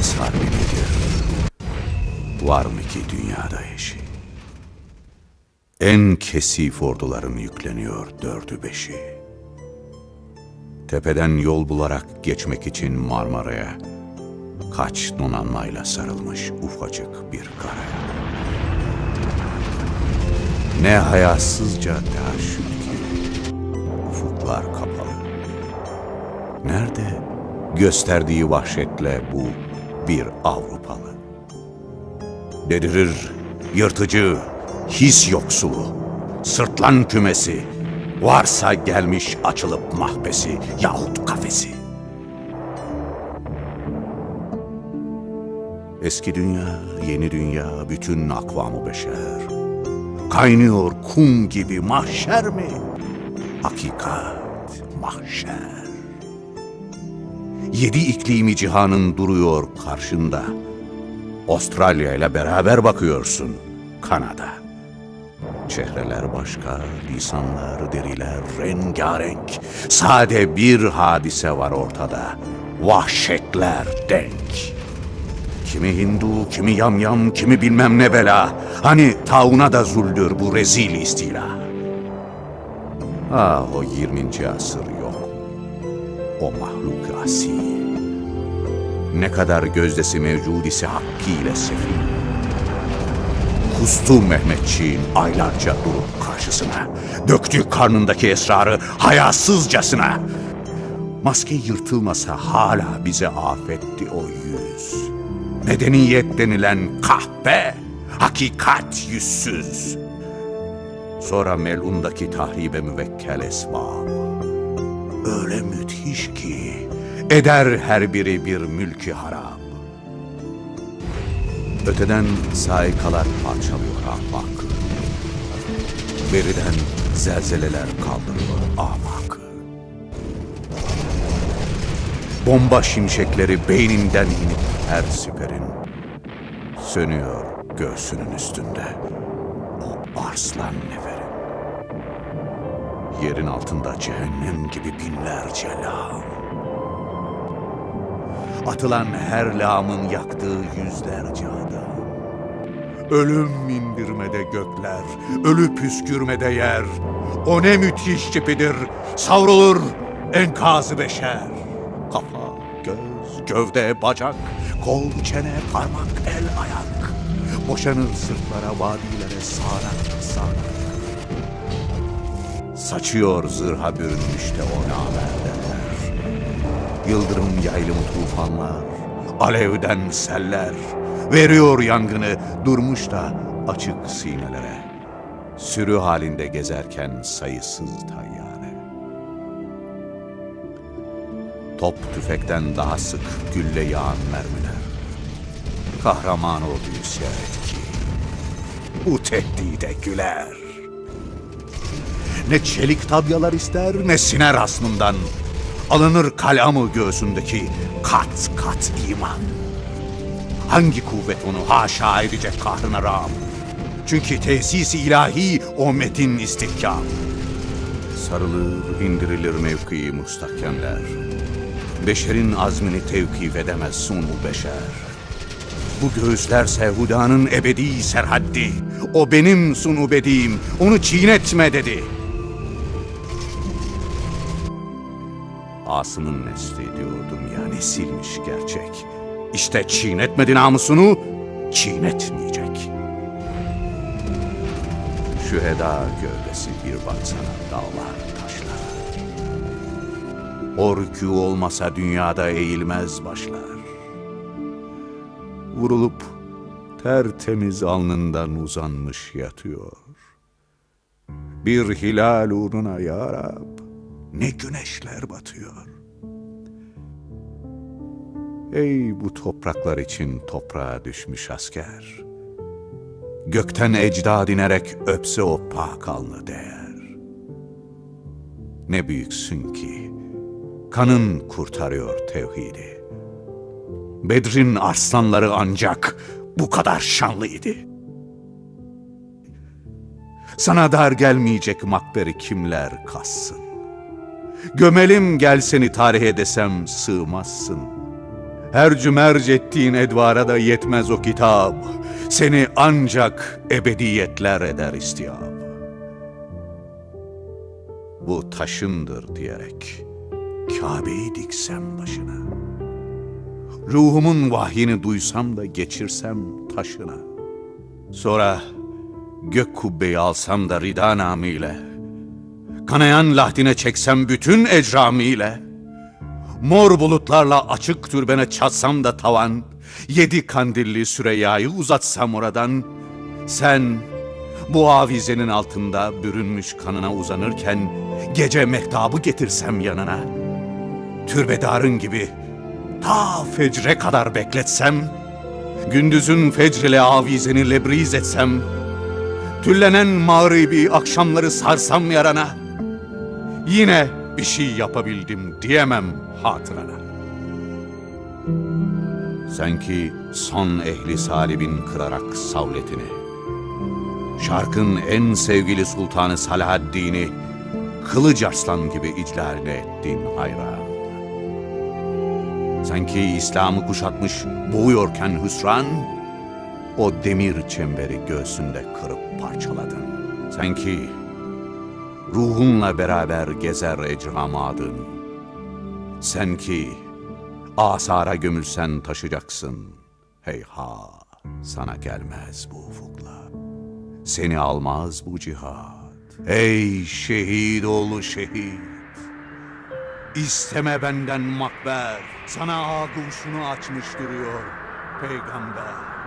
Boğaz Harbi nedir? Var mı ki dünyada eşi? En kesif orduların yükleniyor dördü beşi. Tepeden yol bularak geçmek için Marmara'ya kaç donanmayla sarılmış ufacık bir karaya. Ne hayasızca taşın ki ufuklar kapalı. Nerede gösterdiği vahşetle bu bir Avrupalı? Dedirir yırtıcı, his yoksulu, sırtlan kümesi, varsa gelmiş açılıp mahbesi yahut kafesi. Eski dünya, yeni dünya, bütün akvamı beşer. Kaynıyor kum gibi mahşer mi? Hakikat, mahşer. Yedi iklimi cihanın duruyor karşında. Avustralya ile beraber bakıyorsun Kanada. Çehreler başka, lisanlar, deriler rengarenk. Sade bir hadise var ortada. Vahşetler denk. Kimi Hindu, kimi yamyam, kimi bilmem ne bela. Hani tauna da zuldür bu rezil istila. Ah o 20. asır. O mahluk asil. Ne kadar gözdesi mevcud ise hakkıyla sefil. Kustu Mehmetçiğin aylarca durup karşısına. Döktü karnındaki esrarı hayasızcasına. Maske yırtılmasa hala bize afetti o yüz. Medeniyet denilen kahpe, hakikat yüzsüz. Sonra melundaki tahribe müvekkel esbab. Öyle müthiş ki eder her biri bir mülki harap. Öteden saikalar parçalıyor afakı. Beriden zelzeleler kaldırıyor afakı. Bomba şimşekleri beyninden inip her siperin. Sönüyor göğsünün üstünde o arslan neferin. Yerin altında cehennem gibi binlerce lağım. Atılan her lağımın yaktığı yüzlerce adam. Ölüm indirmede gökler, ölü püskürmede yer. O ne müthiş cipidir, savrulur enkazı beşer. Kafa, göz, gövde, bacak, kol, çene, parmak, el, ayak. Boşanır sırtlara, vadilere, sağanak. Saçıyor zırha bürünmüş de o namerdeler. Yıldırım yaylımı tufanlar, alevden seller. Veriyor yangını durmuş da açık sinelere. Sürü halinde gezerken sayısız tayyare. Top tüfekten daha sık gülle yağan mermiler. Kahraman orduyu seyret ki bu tehdide güler. Ne çelik tabyalar ister ne siner asmından. Alınır kalamı göğsündeki kat kat iman. Hangi kuvvet onu haşa edecek kahrına rağm? Çünkü tesisi ilahi o metin istihkam. Sarılır, indirilir mevkii mustakemler. Beşerin azmini tevkif edemez sunu beşer. Bu göğüsler sevhudanın ebedi serhaddi. O benim sunu bediğim, onu çiğnetme dedi. Asım'ın nesli diyordum ya nesilmiş gerçek. İşte çiğnetmedi namusunu, çiğnetmeyecek. Şüheda gövdesi bir baksana dağlar taşlar. O rükû olmasa dünyada eğilmez başlar. Vurulup tertemiz alnından uzanmış yatıyor. Bir hilal uğruna ya ne güneşler batıyor. Ey bu topraklar için toprağa düşmüş asker. Gökten ecdad inerek öpse o pak alnı değer. Ne büyüksün ki kanın kurtarıyor tevhidi. Bedrin arslanları ancak bu kadar şanlıydı. Sana dar gelmeyecek makberi kimler kassın? Gömelim gel seni tarihe desem sığmazsın. Hercü merc ettiğin edvara da yetmez o kitap. Seni ancak ebediyetler eder istiyap. Bu taşındır diyerek Kabe'yi diksem başına. Ruhumun vahyini duysam da geçirsem taşına. Sonra gök kubbeyi alsam da rida namıyla. Kanayan lahdine çeksem bütün ecramiyle. Mor bulutlarla açık türbene çatsam da tavan. Yedi kandilli Süreyya'yı uzatsam oradan. Sen bu avizenin altında bürünmüş kanına uzanırken gece mehtabı getirsem yanına. Türbedarın gibi ta fecre kadar bekletsem, gündüzün fecrile avizeni lebriz etsem, tüllenen mağribi akşamları sarsam yarana, yine bir şey yapabildim diyemem hatırana. Sen ki son ehli salibin kırarak savletini, şarkın en sevgili sultanı Salahaddin'i, kılıç arslan gibi iclaline ettin hayran. Sanki İslam'ı kuşatmış boğuyorken hüsran, o demir çemberi göğsünde kırıp parçaladın. Sanki ruhunla beraber gezer ecramadın. Sen ki asara gömülsen taşacaksın. Heyha sana gelmez bu ufukla. Seni almaz bu cihat. Ey şehit oğlu şehit. İsteme benden makber. Sana ağuşunu açmış duruyor peygamber.